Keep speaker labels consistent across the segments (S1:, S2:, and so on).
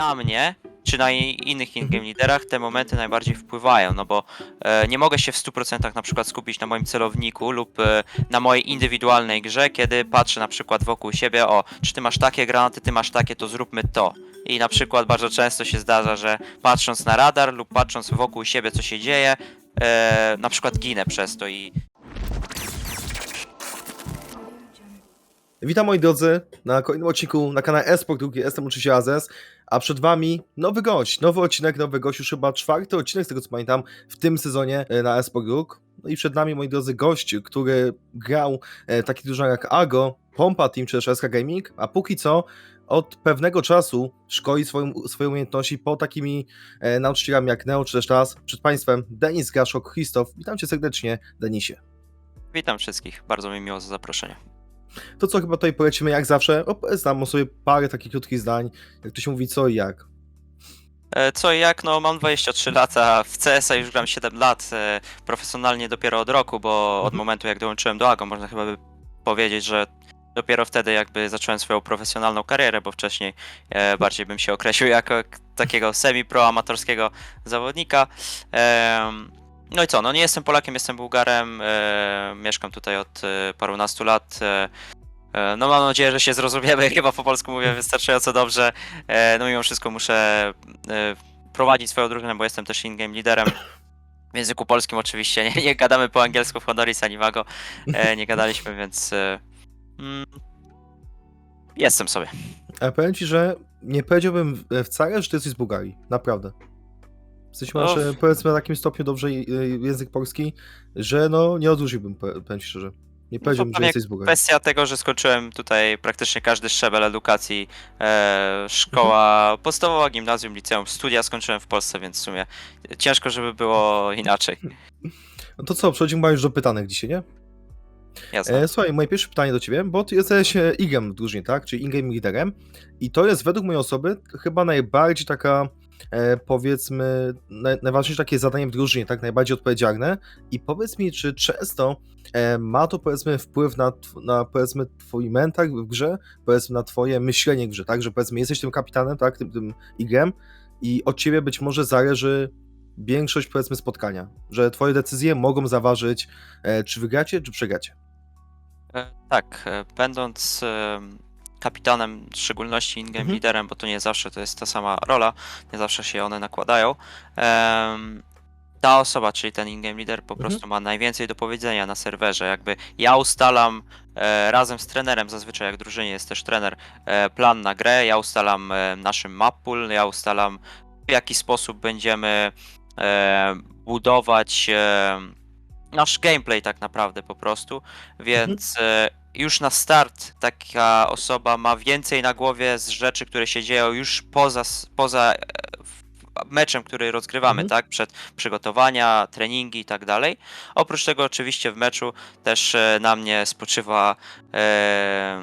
S1: na mnie, czy na i- innych in-game liderach te momenty najbardziej wpływają, no bo e, nie mogę się w 100% na przykład skupić na moim celowniku lub e, na mojej indywidualnej grze, kiedy patrzę na przykład wokół siebie, o, czy ty masz takie granaty, ty masz takie, to zróbmy to. I na przykład bardzo często się zdarza, że patrząc na radar lub patrząc wokół siebie, co się dzieje, e, na przykład ginę przez to i
S2: Witam moi drodzy na kolejnym odcinku na kanale Esport, drugi. Jestem oczywiście Azes, a przed wami nowy gość, nowy odcinek, nowy gość, już chyba czwarty odcinek z tego co pamiętam w tym sezonie e, na Esport Group. No i przed nami moi drodzy gość, który grał e, taki dużo jak Ago, Pompa Team czy też SK Gaming, a póki co od pewnego czasu szkoli swoją, swoje umiejętności po takimi e, nauczycielami jak Neo czy też teraz przed państwem Denis Gaszok, Christoph. Witam cię serdecznie Denisie.
S1: witam wszystkich, bardzo mi miło za zaproszenie.
S2: To co chyba tutaj polecimy jak zawsze, opowiedz nam o sobie parę takich krótkich zdań, jak to się mówi co i jak.
S1: E, Co i jak, no mam 23 lata, w CS-a już gram 7 lat, e, profesjonalnie dopiero od roku, bo od
S2: Mhm.
S1: momentu jak dołączyłem do AGO, można chyba by powiedzieć, że dopiero wtedy jakby zacząłem swoją profesjonalną karierę, bo wcześniej e, bardziej bym się określił jako takiego semi-pro amatorskiego zawodnika. No i co, no nie jestem Polakiem, jestem Bułgarem, e, mieszkam tutaj od e, parunastu lat. e, e, No mam nadzieję, że się zrozumiemy, chyba po polsku mówię wystarczająco dobrze. E, No mimo wszystko muszę e, prowadzić swoją drużynę, bo jestem też in-game liderem. W języku polskim oczywiście, nie, nie gadamy po angielsku w Honoris ani Vago, e, nie gadaliśmy, więc e, mm, jestem sobie.
S2: Ale powiem ci, że nie powiedziałbym wcale, że ty jesteś z Bułgarii. Naprawdę. Jesteś masz,
S1: No.
S2: e, powiedzmy, na takim stopniu dobrze e, język polski, że no nie odróżniłbym, pe- powiem ci szczerze. Nie powiedziałbym, że
S1: pewnie
S2: jesteś z Bułgarii.
S1: Kwestia tego, że skończyłem tutaj praktycznie każdy szczebel edukacji, e, szkoła podstawowa, gimnazjum, liceum, studia skończyłem w Polsce, więc w sumie ciężko, żeby było inaczej.
S2: No to co, przechodzimy już do pytanek dzisiaj, nie?
S1: Jasne.
S2: E, słuchaj, moje pierwsze pytanie do ciebie, bo ty jesteś e, IGem w drużynie, tak? Czyli in-game liderem i to jest według mojej osoby chyba najbardziej taka, powiedzmy, naj, najważniejsze takie zadanie w drużynie, tak? Najbardziej odpowiedzialne i powiedz mi, czy często e, ma to, powiedzmy, wpływ na, na, powiedzmy, twój mental w grze, powiedzmy, na twoje myślenie w grze, tak? Że, powiedzmy, jesteś tym kapitanem, tak? Tym, tym i od ciebie być może zależy większość, powiedzmy, spotkania, że twoje decyzje mogą zaważyć, e, czy wygracie, czy przegracie.
S1: E, Tak, e, będąc e, kapitanem, w szczególności in-game
S2: Mhm.
S1: liderem, bo to nie zawsze to jest ta sama rola, nie zawsze się one nakładają. em, Ta osoba, czyli ten in-game lider, po
S2: Mhm.
S1: prostu ma najwięcej do powiedzenia na serwerze. Jakby ja ustalam e, razem z trenerem, zazwyczaj jak drużynie jest też trener, e, plan na grę, ja ustalam e, naszym map pool, ja ustalam w jaki sposób będziemy e, budować e, nasz gameplay tak naprawdę po prostu, więc e, już na start taka osoba ma więcej na głowie z rzeczy, które się dzieją już poza, poza e, meczem, który rozgrywamy,
S2: Mhm.
S1: tak? Przed przygotowania, treningi i tak dalej. Oprócz tego oczywiście w meczu też e, na mnie spoczywa e,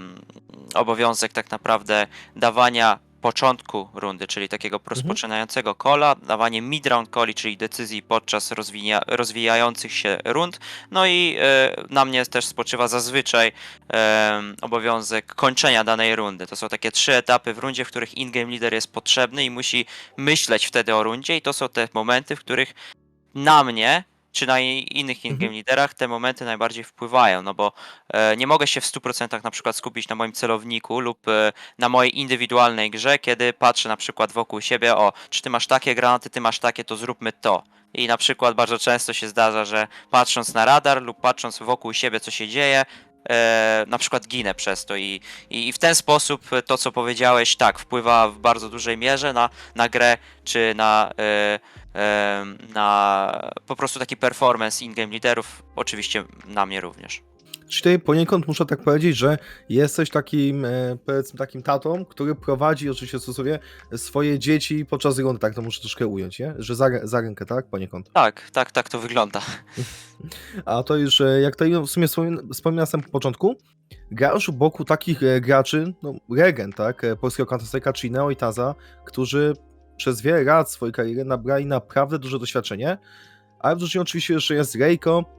S1: obowiązek tak naprawdę dawania początku rundy, czyli takiego rozpoczynającego kola, dawanie mid-round coli, czyli decyzji podczas rozwija, rozwijających się rund. No i e, na mnie też spoczywa zazwyczaj e, obowiązek kończenia danej rundy. To są takie trzy etapy w rundzie, w których in-game leader jest potrzebny i musi myśleć wtedy o rundzie i to są te momenty, w których na mnie czy na innych in-game
S2: Mhm.
S1: liderach te momenty najbardziej wpływają, no bo e, nie mogę się w 100% na przykład skupić na moim celowniku lub e, na mojej indywidualnej grze, kiedy patrzę na przykład wokół siebie, o, czy ty masz takie granaty, ty masz takie, to zróbmy to. I na przykład bardzo często się zdarza, że patrząc na radar lub patrząc wokół siebie, co się dzieje, e, na przykład ginę przez to i, i, w ten sposób to, co powiedziałeś, tak, wpływa w bardzo dużej mierze na, na grę, czy na, e, e, na po prostu taki performance in-game liderów, oczywiście na mnie również.
S2: Czyli tutaj poniekąd muszę tak powiedzieć, że jesteś takim, e, powiedzmy, takim tatą, który prowadzi oczywiście cudzysłowie swoje dzieci podczas rundy, tak to muszę troszkę ująć, nie? Że za, za rękę, tak? Poniekąd.
S1: Tak, tak, tak to wygląda.
S2: A to już, e, jak to w sumie wspomin- wspominałem na samym początku, grasz u boku takich e, graczy, no legend, tak? Polskiego Counter-Strike'a, czyli Neo i Taza, którzy przez wiele lat swojej kariery nabrali naprawdę duże doświadczenie, ale w drużynie oczywiście jeszcze jest Reiko,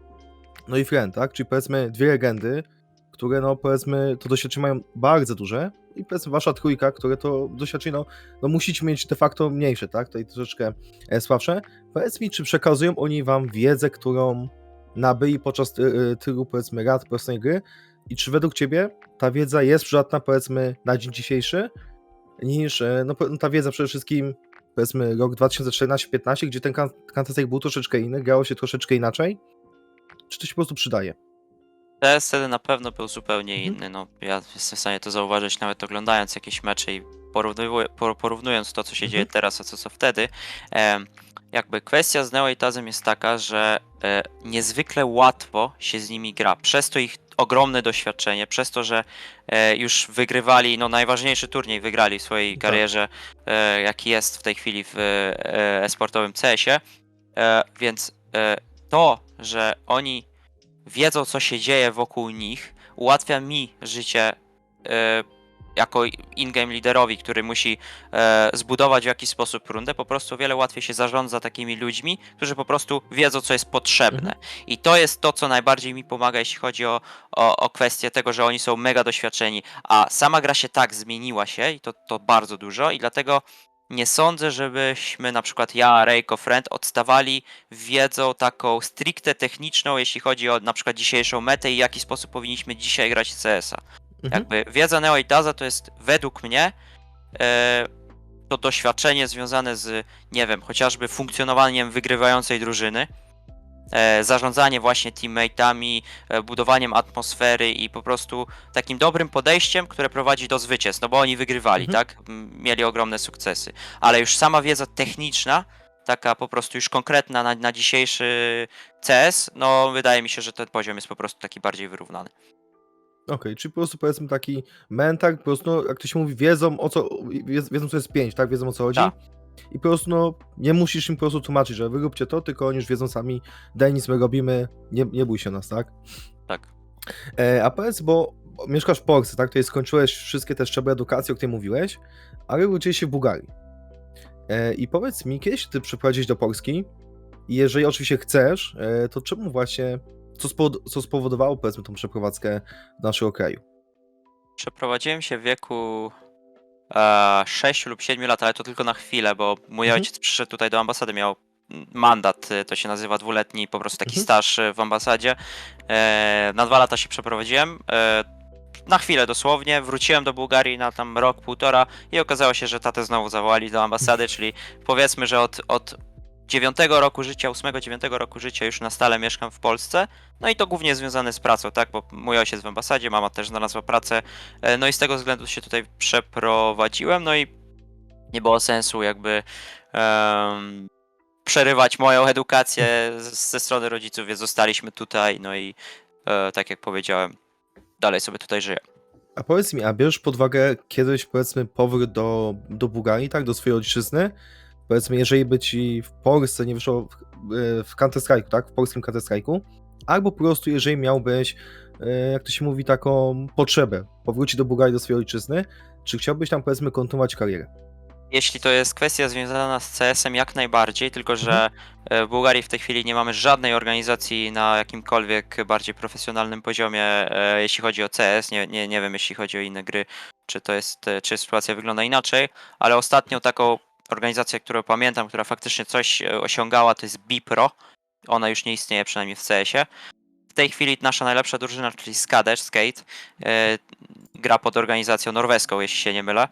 S2: no i Friend, tak? Czyli powiedzmy dwie legendy, które no powiedzmy to doświadczenie mają bardzo duże i powiedzmy wasza trójka, które to doświadczenie, no, no musicie mieć de facto mniejsze, tak? Tutaj troszeczkę e, słabsze. Powiedz mi, czy przekazują oni wam wiedzę, którą nabyli podczas ty- y, tylu, powiedzmy, lat prostej gry i czy według ciebie ta wiedza jest przydatna, powiedzmy, na dzień dzisiejszy, niż, e, no po- ta wiedza przede wszystkim, powiedzmy, rok 2014-15, gdzie ten Counter-Strike był troszeczkę inny, grało się troszeczkę inaczej, czy to się po prostu przydaje?
S1: TS wtedy na pewno był zupełnie
S2: Mhm.
S1: inny. No, ja jestem w stanie to zauważyć nawet oglądając jakieś mecze i por- porównując to, co się
S2: Mhm.
S1: dzieje teraz, a co, co wtedy. Em, jakby kwestia z Neo i Tazem jest taka, że e, niezwykle łatwo się z nimi gra. Przez to ich ogromne doświadczenie, przez to, że e, już wygrywali, no najważniejszy turniej wygrali w swojej
S2: Tak.
S1: karierze, e, jaki jest w tej chwili w e, e-sportowym CS-ie. E, więc e, to, że oni wiedzą, co się dzieje wokół nich, ułatwia mi życie e, jako in-game liderowi, który musi e, zbudować w jakiś sposób rundę, po prostu o wiele łatwiej się zarządza takimi ludźmi, którzy po prostu wiedzą, co jest potrzebne. I to jest to, co najbardziej mi pomaga, jeśli chodzi o, o, o kwestię tego, że oni są mega doświadczeni, a sama gra się tak zmieniła się i to, to bardzo dużo i dlatego nie sądzę, żebyśmy na przykład ja, Reiko, Friend odstawali wiedzą taką stricte techniczną, jeśli chodzi o na przykład dzisiejszą metę i w jaki sposób powinniśmy dzisiaj grać w CS-a.
S2: Mhm.
S1: Jakby wiedza Neo i Daza to jest według mnie e, to doświadczenie związane z, nie wiem, chociażby funkcjonowaniem wygrywającej drużyny, zarządzanie właśnie teammateami, e, budowaniem atmosfery i po prostu takim dobrym podejściem, które prowadzi do zwycięstw, no bo oni wygrywali,
S2: Mhm.
S1: tak? Mieli ogromne sukcesy. Ale już sama wiedza techniczna, taka po prostu już konkretna na, na dzisiejszy CS, no wydaje mi się, że ten poziom jest po prostu taki bardziej wyrównany.
S2: Okej, czyli po prostu powiedzmy taki mental, po prostu, jak to się mówi, wiedzą o co, wiedzą, co jest pięć, tak? Wiedzą o co chodzi.
S1: Tak.
S2: I po prostu no, nie musisz im po prostu tłumaczyć, że wy róbcie to, tylko oni już wiedzą sami, daj nic my robimy, nie, nie bój się nas, tak?
S1: Tak.
S2: E, a powiedz, bo mieszkasz w Polsce, tak? Tutaj skończyłeś wszystkie te szczeble edukacji, o której mówiłeś, ale uczyłeś się w Bułgarii. E, I powiedz mi, kiedyś ty przeprowadziłeś do Polski i jeżeli oczywiście chcesz, e, to czemu właśnie, co, spowod- co spowodowało powiedzmy tą przeprowadzkę do naszego kraju?
S1: Przeprowadziłem się w wieku e, 6 lub 7 lat, ale to tylko na chwilę, bo mój
S2: Mhm.
S1: ojciec przyszedł tutaj do ambasady, miał mandat, y, to się nazywa dwuletni, po prostu taki
S2: Mhm.
S1: staż y, w ambasadzie. E, na dwa lata się przeprowadziłem. E, na chwilę dosłownie, wróciłem do Bułgarii na tam rok, półtora i okazało się, że tatę znowu zawołali do ambasady, czyli powiedzmy, że od, od 9 roku życia, 8-9 roku życia już na stale mieszkam w Polsce. No i to głównie związane z pracą, tak? Bo mój ojciec w ambasadzie, mama też znalazła pracę. E, No i z tego względu się tutaj przeprowadziłem, no i nie było sensu jakby em, przerywać moją edukację ze strony rodziców, więc zostaliśmy tutaj, no i e, tak jak powiedziałem, dalej sobie tutaj żyję.
S2: A powiedz mi, a bierzesz pod uwagę kiedyś, powiedzmy, powrót do, do Bułgarii, tak, do swojej ojczyzny? Powiedzmy, jeżeli by ci w Polsce nie wyszło w, e, w Counter-Strike'u, tak, w polskim Counter-Strike'u, albo po prostu, jeżeli miałbyś, e, jak to się mówi, taką potrzebę powrócić do Bułgarii, do swojej ojczyzny, czy chciałbyś tam, powiedzmy, kontynuować karierę?
S1: Jeśli to jest kwestia związana z CS-em, jak najbardziej, tylko że
S2: Mhm.
S1: e, w Bułgarii w tej chwili nie mamy żadnej organizacji na jakimkolwiek bardziej profesjonalnym poziomie, jeśli chodzi o CS. Nie, nie, nie wiem, jeśli chodzi o inne gry, czy to jest, czy sytuacja wygląda inaczej, ale ostatnią taką organizację, którą pamiętam, która faktycznie coś e, osiągała, to jest Bipro. Ona już nie istnieje, przynajmniej w CS-ie. W tej chwili nasza najlepsza drużyna, czyli Skadesz, Skate, e, gra pod organizacją norweską, jeśli się nie mylę.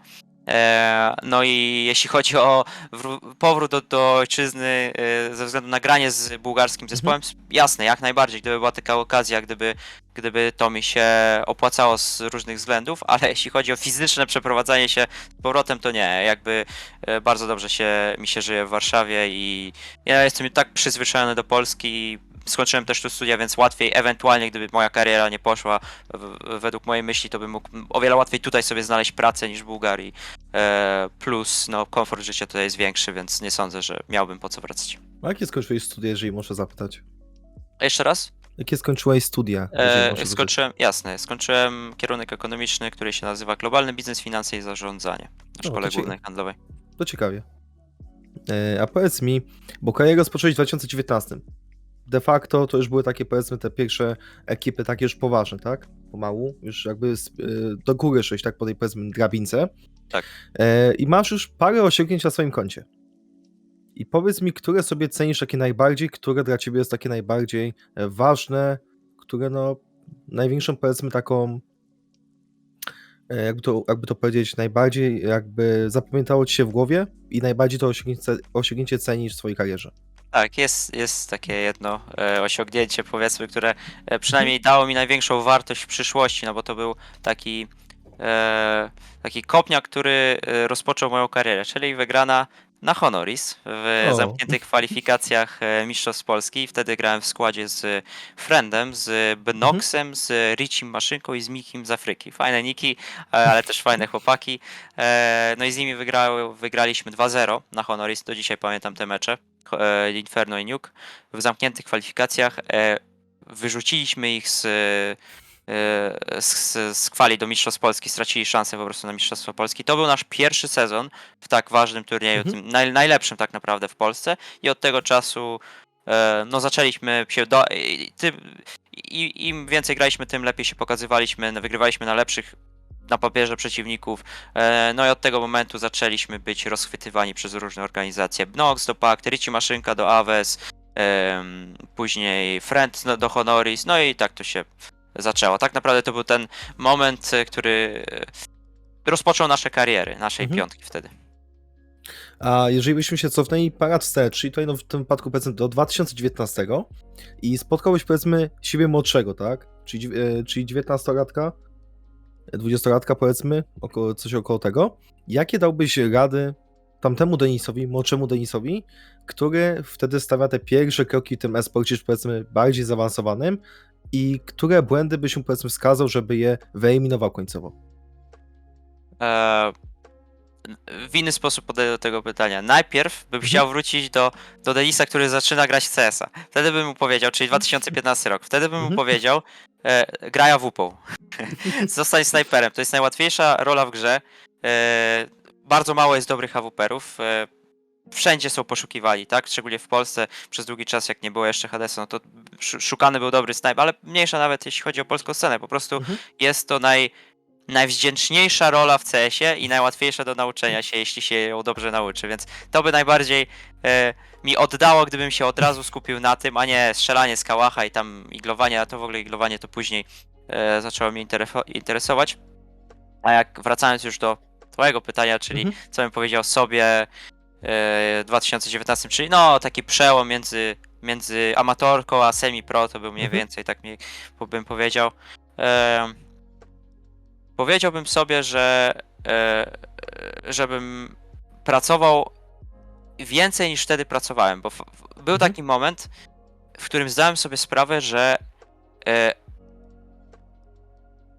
S1: E, No i jeśli chodzi o wró- powrót do, do ojczyzny e, ze względu na granie z bułgarskim zespołem, s- jasne, jak najbardziej, gdyby była taka okazja, gdyby, gdyby to mi się opłacało z różnych względów, ale jeśli chodzi o fizyczne przeprowadzanie się z powrotem, to nie, jakby e, bardzo dobrze się, mi się żyje w Warszawie i ja jestem tak przyzwyczajony do Polski, skończyłem też tu studia, więc łatwiej, ewentualnie gdyby moja kariera nie poszła w- według mojej myśli, to bym mógł o wiele łatwiej tutaj sobie znaleźć pracę niż w Bułgarii. E, plus, no, komfort życia tutaj jest większy, więc nie sądzę, że miałbym po co wracać.
S2: A jakie skończyłeś studia, jeżeli muszę zapytać?
S1: Jeszcze raz?
S2: Jakie skończyłeś studia?
S1: E,
S2: zapytać?
S1: skończyłem, jasne, skończyłem kierunek ekonomiczny, który się nazywa Globalny Biznes, Finanse i Zarządzanie na
S2: to
S1: Szkole Głównej Handlowej.
S2: To ciekawie. E, A powiedz mi, bo karierę rozpocząłeś w 2019. De facto to już były takie, powiedzmy, te pierwsze ekipy takie już poważne, tak? pomału, już jakby y, do góry szłeś, tak, po tej powiedzmy drabince.
S1: Tak.
S2: E, I masz już parę osiągnięć na swoim koncie. I powiedz mi, które sobie cenisz takie najbardziej, które dla ciebie jest takie najbardziej e, ważne, które no największą powiedzmy taką e, jakby to, jakby to powiedzieć, najbardziej jakby zapamiętało ci się w głowie i najbardziej to osiągnięcie, osiągnięcie cenisz w swojej karierze.
S1: Tak, jest, jest takie jedno e, osiągnięcie, powiedzmy, które e, przynajmniej dało mi największą wartość w przyszłości, no bo to był taki, e, taki kopniak, który e, rozpoczął moją karierę, czyli wygrana na Honoris w
S2: O.
S1: zamkniętych kwalifikacjach e, Mistrzostw Polski. Wtedy grałem w składzie z Friendem, z Benoxem, z Richim Maszynką i z Mikim z Afryki. Fajne niki, e, ale też fajne chłopaki. E, No i z nimi wygrały, wygraliśmy 2-0 na Honoris, do dzisiaj pamiętam te mecze Inferno i Nuke w zamkniętych kwalifikacjach. e, Wyrzuciliśmy ich z, e, z, z kwali do Mistrzostw Polski, stracili szansę po prostu na Mistrzostwa Polski. To był nasz pierwszy sezon w tak ważnym turnieju,
S2: Mhm.
S1: tym naj, najlepszym tak naprawdę w Polsce i od tego czasu e, no zaczęliśmy się do, tym, im więcej graliśmy, tym lepiej się pokazywaliśmy, wygrywaliśmy na lepszych na papierze przeciwników. E, No i od tego momentu zaczęliśmy być rozchwytywani przez różne organizacje. Bnox do Pact, Ricci Maszynka do Aves, później Friend do Honoris, no i tak to się zaczęło. Tak naprawdę to był ten moment, e, który e, rozpoczął nasze kariery, naszej
S2: Mhm.
S1: piątki wtedy.
S2: A jeżeli byśmy się cofnęli parę wstecz, czyli tutaj no w tym wypadku powiedzmy do 2019 i spotkałeś powiedzmy siebie młodszego, tak? Czyli, czyli 19-latka, 20-latka powiedzmy, około, coś około tego. Jakie dałbyś rady tamtemu Denisowi, młodszemu Denisowi, który wtedy stawia te pierwsze kroki w tym e-sporcie, powiedzmy bardziej zaawansowanym i które błędy byś mu powiedzmy wskazał, żeby je wyeliminował końcowo?
S1: E, w inny sposób podejdę do tego pytania. Najpierw bym
S2: Mhm.
S1: chciał wrócić do, do Denisa, który zaczyna grać CS-a. Wtedy bym mu powiedział, czyli 2015 rok, wtedy bym mu
S2: Mhm.
S1: powiedział, e, graj AWP. Zostań snajperem. To jest najłatwiejsza rola w grze. E, bardzo mało jest dobrych AWP-ów. E, wszędzie są poszukiwani, tak? Szczególnie w Polsce przez długi czas, jak nie było jeszcze Hadesa, no to sz- szukany był dobry sniper, ale mniejsza nawet jeśli chodzi o polską scenę. Po prostu
S2: Mhm.
S1: jest to naj, najwdzięczniejsza rola w CS-ie i najłatwiejsza do nauczenia się, jeśli się ją dobrze nauczy, więc to by najbardziej e, mi oddało, gdybym się od razu skupił na tym, a nie strzelanie z kałacha i tam iglowanie, a to w ogóle iglowanie to później e, zaczęło mnie interesować. A jak wracając już do twojego pytania, czyli
S2: Mhm.
S1: co bym powiedział sobie e, w 2019, czyli no taki przełom między, między amatorką a semi-pro, to był mniej
S2: Mhm.
S1: więcej, tak mi, bym powiedział. E, powiedziałbym sobie, że e, e, żebym pracował więcej niż wtedy pracowałem, bo był
S2: Mhm.
S1: taki moment, w którym zdałem sobie sprawę, że e,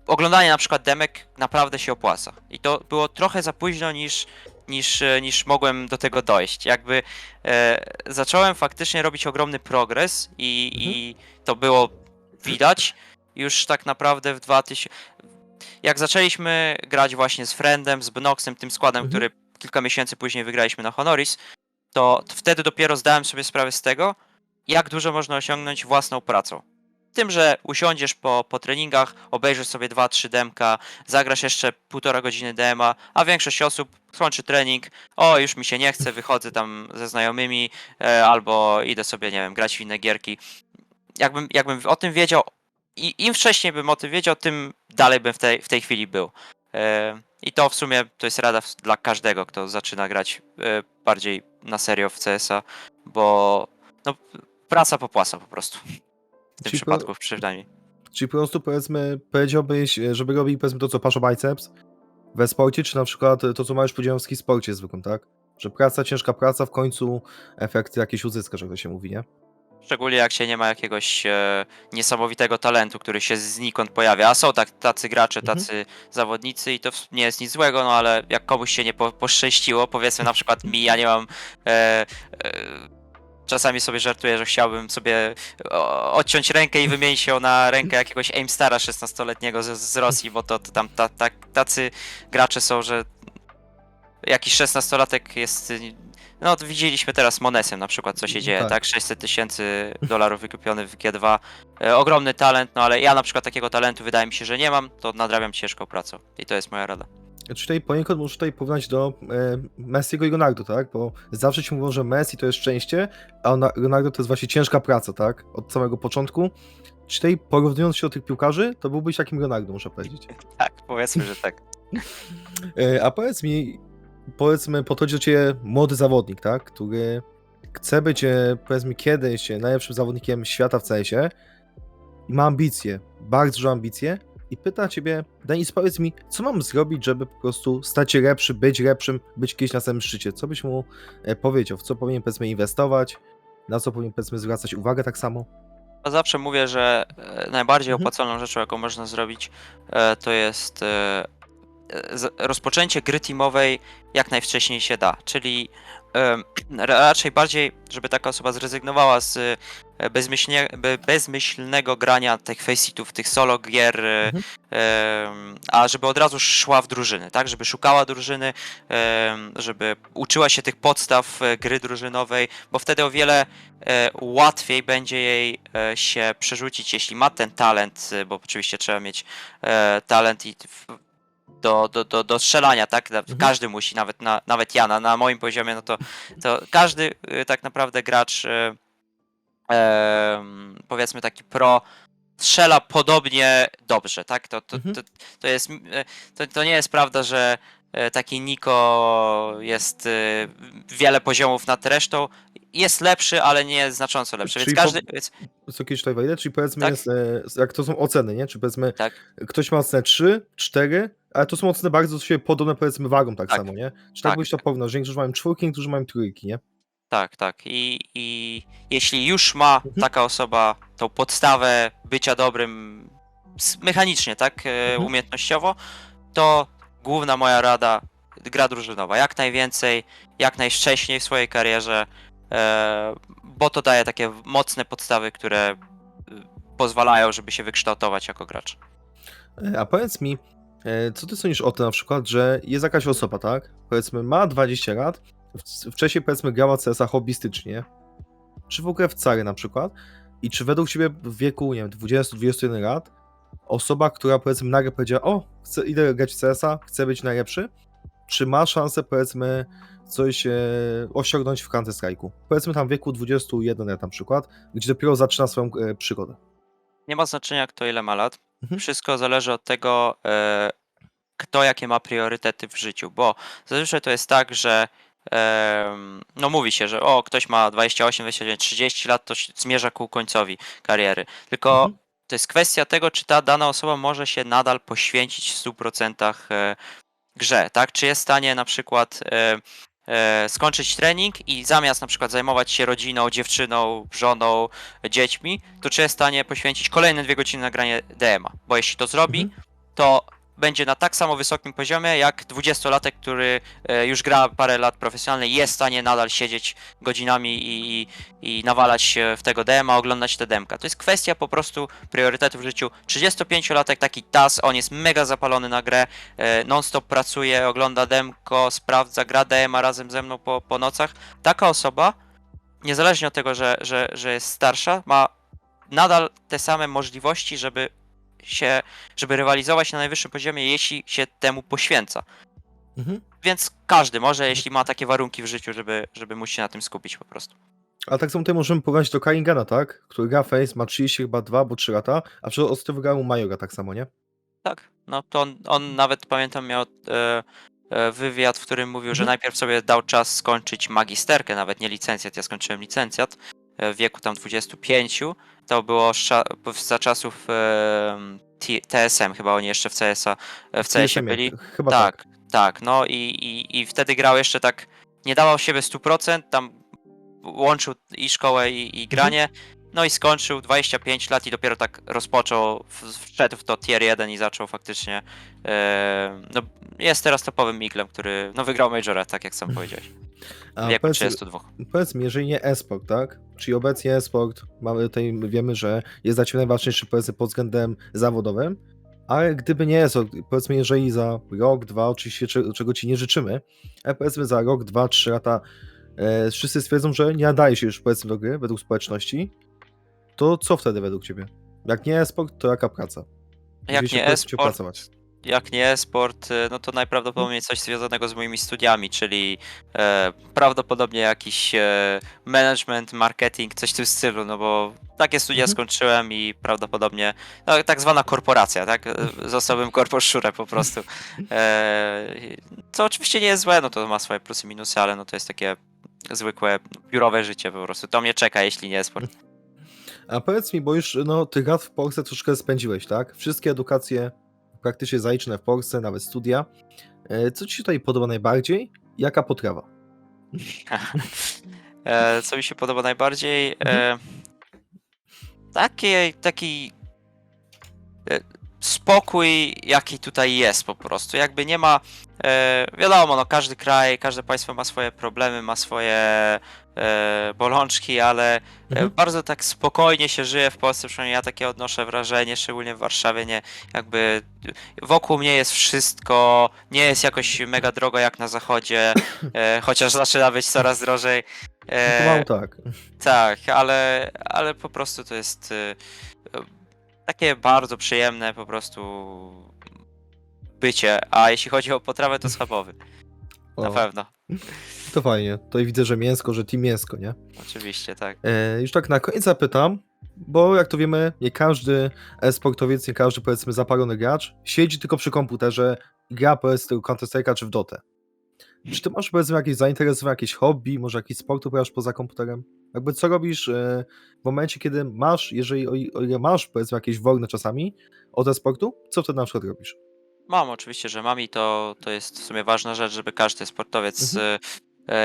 S1: oglądanie na przykład demek naprawdę się opłaca. I to było trochę za późno niż, niż, niż mogłem do tego dojść. Jakby e, zacząłem faktycznie robić ogromny progres i, i to było widać już tak naprawdę w 2000... Jak zaczęliśmy grać właśnie z Friendem, z Bnoxem, tym składem,
S2: Mhm.
S1: który kilka miesięcy później wygraliśmy na Honoris, to wtedy dopiero zdałem sobie sprawę z tego, jak dużo można osiągnąć własną pracą. Tym, że usiądziesz po, po treningach, obejrzysz sobie 2-3 demka, zagrasz jeszcze półtora godziny dema, a większość osób kończy trening, o już mi się nie chce, wychodzę tam ze znajomymi, e, albo idę sobie, nie wiem, grać w inne gierki. Jakbym, jakbym o tym wiedział, i im wcześniej bym o tym wiedział, tym dalej bym w tej, w tej chwili był. E, I to w sumie to jest rada dla każdego, kto zaczyna grać e, bardziej na serio w CS-a, bo no, praca popłaca po prostu. W tym
S2: Czyli po-
S1: przypadku przynajmniej.
S2: Czyli po prostu powiedzmy, powiedziałbyś, e, żeby robić powiedzmy to, co pasza biceps we sporcie, czy na przykład to, co masz powiedziałem w sporcie zwykłym, tak? Że praca, ciężka praca, w końcu efekty jakieś uzyskasz, jak to się mówi, nie?
S1: Szczególnie jak się nie ma jakiegoś e, niesamowitego talentu, który się znikąd pojawia. A są tak, tacy gracze,
S2: Mhm.
S1: tacy zawodnicy i to w- nie jest nic złego, no ale jak komuś się nie po, poszczęściło, powiedzmy na przykład mi, ja nie mam. E, e, czasami sobie żartuję, że chciałbym sobie o, odciąć rękę i wymienić ją na rękę jakiegoś Aimstara 16-letniego z, z Rosji, bo to, to tam ta, ta, tacy gracze są, że jakiś 16-latek jest No to widzieliśmy teraz z Monesem na przykład, co się dzieje,
S2: Tak.
S1: tak? 600 tysięcy dolarów wykupiony w G2. E, ogromny talent, no ale ja na przykład takiego talentu wydaje mi się, że nie mam, to nadrabiam ciężką pracą. I to jest moja rada.
S2: Czy tutaj poniekąd muszę tutaj porównać do e, Messiego i Ronaldo, tak? Bo zawsze ci mówią, że Messi to jest szczęście, a ona- Ronaldo to jest właśnie ciężka praca, tak? Od samego początku. Czy tutaj porównując się do tych piłkarzy, to byłbyś takim Ronaldo, muszę powiedzieć.
S1: Tak, powiedzmy, że tak.
S2: E, a powiedz mi, powiedzmy, podchodzi do ciebie młody zawodnik, tak? Który chce być, e, powiedzmy, kiedyś najlepszym zawodnikiem świata w CS-ie i ma ambicje, bardzo duże ambicje i pyta ciebie, Denis, powiedz mi, co mam zrobić, żeby po prostu stać się lepszy, być lepszym, być kiedyś na samym szczycie? Co byś mu e, powiedział? W co powinien, powiedzmy, inwestować? Na co powinien, powiedzmy, zwracać uwagę tak samo?
S1: Ja zawsze mówię, że e, najbardziej
S2: Mhm.
S1: opłacalną rzeczą, jaką można zrobić, to jest rozpoczęcie gry teamowej jak najwcześniej się da. Czyli raczej bardziej, żeby taka osoba zrezygnowała z e, bezmyślnie, be- bezmyślnego grania tych faceitów, tych solo gier, e,
S2: Mhm.
S1: a żeby od razu szła w drużyny, tak? Żeby szukała drużyny, żeby uczyła się tych podstaw e, gry drużynowej, bo wtedy o wiele łatwiej będzie jej się przerzucić, jeśli ma ten talent, bo oczywiście trzeba mieć talent i do, do, do, do strzelania, tak?
S2: Mhm.
S1: Każdy musi, nawet, na, nawet ja, na, na moim poziomie, no to, to każdy e, tak naprawdę gracz, e, powiedzmy taki pro, strzela podobnie dobrze, tak? To, to,
S2: Mhm.
S1: to, to jest, e, to, to nie jest prawda, że taki Niko jest wiele poziomów nad resztą. Jest lepszy, ale nie znacząco lepszy. Więc
S2: Czyli po-
S1: każdy. Więc,
S2: Co kiedyś tutaj wejdę? Czyli powiedzmy
S1: Tak.
S2: jest, e, jak to są oceny, nie? Czy powiedzmy
S1: Tak.
S2: ktoś ma ocenę 3, 4, ale to są oceny bardzo siebie podobne powiedzmy wagą tak,
S1: Tak.
S2: samo, nie? Czy tak,
S1: Tak,
S2: byś to porównał, że niektórzy mają czwórki, niektórzy mają trójki, nie?
S1: tak, tak. I, I jeśli już ma
S2: Mhm.
S1: taka osoba tą podstawę bycia dobrym mechanicznie, tak? e,
S2: Mhm.
S1: Umiejętnościowo, to główna moja rada gra drużynowa. Jak najwięcej, jak najwcześniej w swojej karierze, e, bo to daje takie mocne podstawy, które e, pozwalają, żeby się wykształtować jako gracz.
S2: E, A powiedz mi, co ty sądzisz o tym na przykład, że jest jakaś osoba, tak? Powiedzmy ma 20 lat, wcześniej powiedzmy grała CS-a hobbystycznie, czy w ogóle w cary na przykład, i czy według ciebie w wieku, nie wiem, 20-21 lat, osoba, która powiedzmy nagle powiedziała, o, chcę, idę grać CS-a, chcę być najlepszy, czy ma szansę powiedzmy coś e, osiągnąć w Counter Strike'u? Powiedzmy tam w wieku 21 lat na przykład, gdzie dopiero zaczyna swoją e, przygodę.
S1: Nie ma znaczenia, kto ile ma lat.
S2: Mhm.
S1: Wszystko zależy od tego, e, kto jakie ma priorytety w życiu, bo zazwyczaj to jest tak, że em, no mówi się, że o, ktoś ma 28, 29, 30 lat, to się zmierza ku końcowi kariery. Tylko
S2: Mhm.
S1: to jest kwestia tego, czy ta dana osoba może się nadal poświęcić w 100% e, grze, tak? Czy jest w stanie na przykład e, e, skończyć trening i zamiast na przykład zajmować się rodziną, dziewczyną, żoną, dziećmi, to czy jest w stanie poświęcić kolejne dwie godziny na granie DM-a? Bo jeśli to zrobi,
S2: Mhm.
S1: to będzie na tak samo wysokim poziomie jak 20-latek, który e, już gra parę lat profesjonalnie, jest w stanie nadal siedzieć godzinami i, i, i nawalać w tego DM-a, oglądać te demka. To jest kwestia po prostu priorytetów w życiu. 35-latek, taki TAS, on jest mega zapalony na grę, e, non-stop pracuje, ogląda demko, sprawdza, gra DM-a razem ze mną po, po nocach. Taka osoba, niezależnie od tego, że, że, że jest starsza, ma nadal te same możliwości, żeby się, żeby rywalizować na najwyższym poziomie, jeśli się temu poświęca.
S2: Mhm.
S1: Więc każdy może, jeśli ma takie warunki w życiu, żeby, żeby móc się na tym skupić po prostu.
S2: A tak samo tutaj możemy porównać do Karingana, tak? Który gra Face, ma 30 chyba 2 albo 3 lata, a przy ostatnio wygrał Majora tak samo, nie?
S1: Tak, no to on, on nawet pamiętam miał e, e, wywiad, w którym mówił, że
S2: Mhm.
S1: najpierw sobie dał czas skończyć magisterkę, nawet nie licencjat, ja skończyłem licencjat e, w wieku tam 25, to było za czasów e, TSM, chyba oni jeszcze w CSa, e, w CS-ie
S2: TSM-ie,
S1: byli.
S2: ch- Chyba tak.
S1: tak, tak, no i, i, i wtedy grał jeszcze tak, nie dawał siebie 100%, tam łączył i szkołę i,
S2: Mhm.
S1: i granie, no i skończył 25 lat i dopiero tak rozpoczął, wszedł w to tier 1 i zaczął faktycznie, e, no jest teraz topowym miglem, który, no wygrał Majora, tak jak sam powiedziałeś,
S2: A
S1: w wieku
S2: powiedz,
S1: 32.
S2: powiedz mi, jeżeli nie e-sport, tak? Czyli obecnie e-sport, mamy tutaj, wiemy, że jest dla Ciebie najważniejszy powiedzmy pod względem zawodowym, ale gdyby nie e-sport, powiedzmy, jeżeli za rok, dwa, oczywiście cze- czego Ci nie życzymy, ale powiedzmy za rok, dwa, trzy lata e, wszyscy stwierdzą, że nie nadaje się już powiedzmy do gry według społeczności, to co wtedy według ciebie? Jak nie e-sport, to jaka praca?
S1: Jak
S2: Gdzie
S1: nie e-sport,
S2: pracować?
S1: Jak nie e-sport, y, no to najprawdopodobniej coś związanego z moimi studiami, czyli e, prawdopodobnie jakiś e, management, marketing, coś w tym stylu, no bo takie studia
S2: Mhm.
S1: skończyłem i prawdopodobnie no, tak zwana korporacja, tak? E, Zostałbym korposzurem po prostu. E, co oczywiście nie jest złe, no to ma swoje plusy, minusy, ale no to jest takie zwykłe biurowe życie po prostu. To mnie czeka, jeśli nie e-sport.
S2: A powiedz mi, bo już no, tych lat w Polsce troszkę spędziłeś, tak? Wszystkie edukacje praktycznie zaliczone w Polsce, nawet studia. E, Co ci się tutaj podoba najbardziej? Jaka potrawa?
S1: E, co mi się podoba najbardziej? E, taki, taki e, spokój, jaki tutaj jest po prostu. Jakby nie ma, wiadomo, no każdy kraj, każde państwo ma swoje problemy, ma swoje e, bolączki, ale e,
S2: Mhm.
S1: bardzo tak spokojnie się żyje w Polsce, przynajmniej ja takie odnoszę wrażenie, szczególnie w Warszawie, nie, jakby wokół mnie jest wszystko, nie jest jakoś mega drogo jak na zachodzie, e, chociaż zaczyna być coraz drożej.
S2: No
S1: E,
S2: Pomału tak.
S1: tak, ale, ale po prostu to jest y, takie bardzo przyjemne po prostu bycie. A jeśli chodzi o potrawę, to schabowy. Na
S2: O,
S1: pewno.
S2: to fajnie. Tutaj widzę, że mięsko, że team mięsko, nie?
S1: Oczywiście, tak.
S2: E, już tak na koniec zapytam, bo jak to wiemy, nie każdy e-sportowiec, nie każdy powiedzmy zapalony gracz siedzi tylko przy komputerze i gra powiedzmy tylko Counter Strike'a czy w Dotę. Czy ty masz powiedzmy jakieś zainteresowania, jakieś hobby, może jakiś sport uprawiasz poza komputerem? Jakby co robisz e, w momencie, kiedy masz, jeżeli o, i- o ile masz powiedzmy jakieś wolne czasami od e-sportu, co wtedy na przykład robisz?
S1: Mam oczywiście, że mam i to, to jest w sumie ważna rzecz, żeby każdy sportowiec y,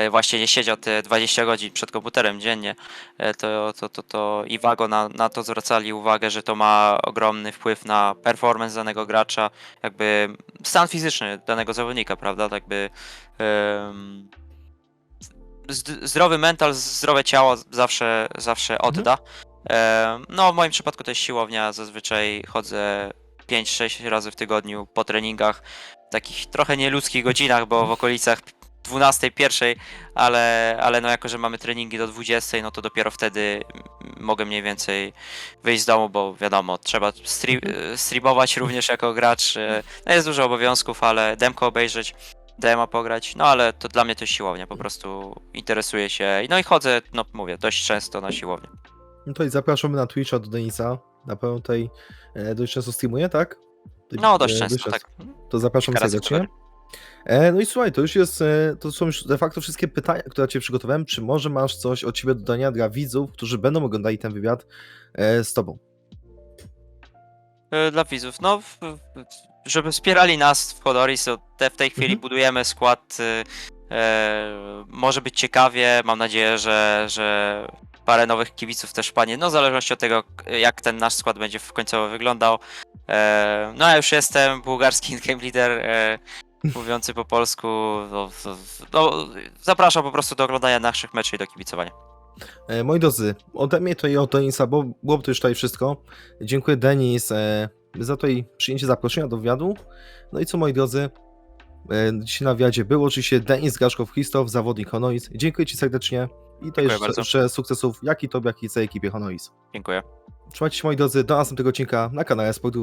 S1: y, właśnie nie siedział te 20 godzin przed komputerem dziennie. E, To, to, to, to i Wago na, na to zwracali uwagę, że to ma ogromny wpływ na performance danego gracza, jakby stan fizyczny danego zawodnika, prawda? Tak by em, zd- zdrowy mental, zdrowe ciało zawsze, zawsze odda. Em, No, w moim przypadku to jest siłownia. Zazwyczaj chodzę 5-6 razy w tygodniu po treningach, w takich trochę nieludzkich godzinach, bo w okolicach 12, 1, ale, ale no jako, że mamy treningi do 20, no to dopiero wtedy mogę mniej więcej wyjść z domu, bo wiadomo, trzeba stre- e, streamować również jako gracz. e, No jest dużo obowiązków, ale demko obejrzeć, dema pograć, no ale to dla mnie to jest siłownia, po prostu interesuję się, no i chodzę, no mówię, dość często na siłownię.
S2: No to i zapraszamy na Twitcha do Denisa. Na pewno tutaj e, dość często streamuje, tak?
S1: No dość
S2: e,
S1: często, tak.
S2: To zapraszam
S1: Kilka
S2: serdecznie. E, no i słuchaj, to już jest, to są już de facto wszystkie pytania, które Cię przygotowałem. Czy może masz coś od Ciebie do dodania dla widzów, którzy będą oglądali ten wywiad z Tobą?
S1: Dla widzów, no, żeby wspierali nas w Hodoris, to te, w tej chwili
S2: Mhm.
S1: budujemy skład. E, może być ciekawie, mam nadzieję, że, że parę nowych kibiców też panie, no w zależności od tego, jak ten nasz skład będzie w końcowo wyglądał. E, no ja już jestem bułgarski game leader, e, mówiący po polsku. No, no, zapraszam po prostu do oglądania naszych meczów i do kibicowania.
S2: E, moi drodzy, ode mnie to i od Denisa, bo byłoby to już tutaj wszystko. Dziękuję Denis e, za to i przyjęcie zaproszenia do wywiadu. No i co moi drodzy, e, dzisiaj na wywiadzie był oczywiście Denis Gaszkow-Christof, zawodnik Honois. Dziękuję Ci serdecznie i to
S1: Dziękuję
S2: jeszcze, jeszcze sukcesów, jak i Tobie, jak i całej ekipie Honois.
S1: Dziękuję.
S2: Trzymajcie się moi drodzy, do następnego odcinka na kanale Sport.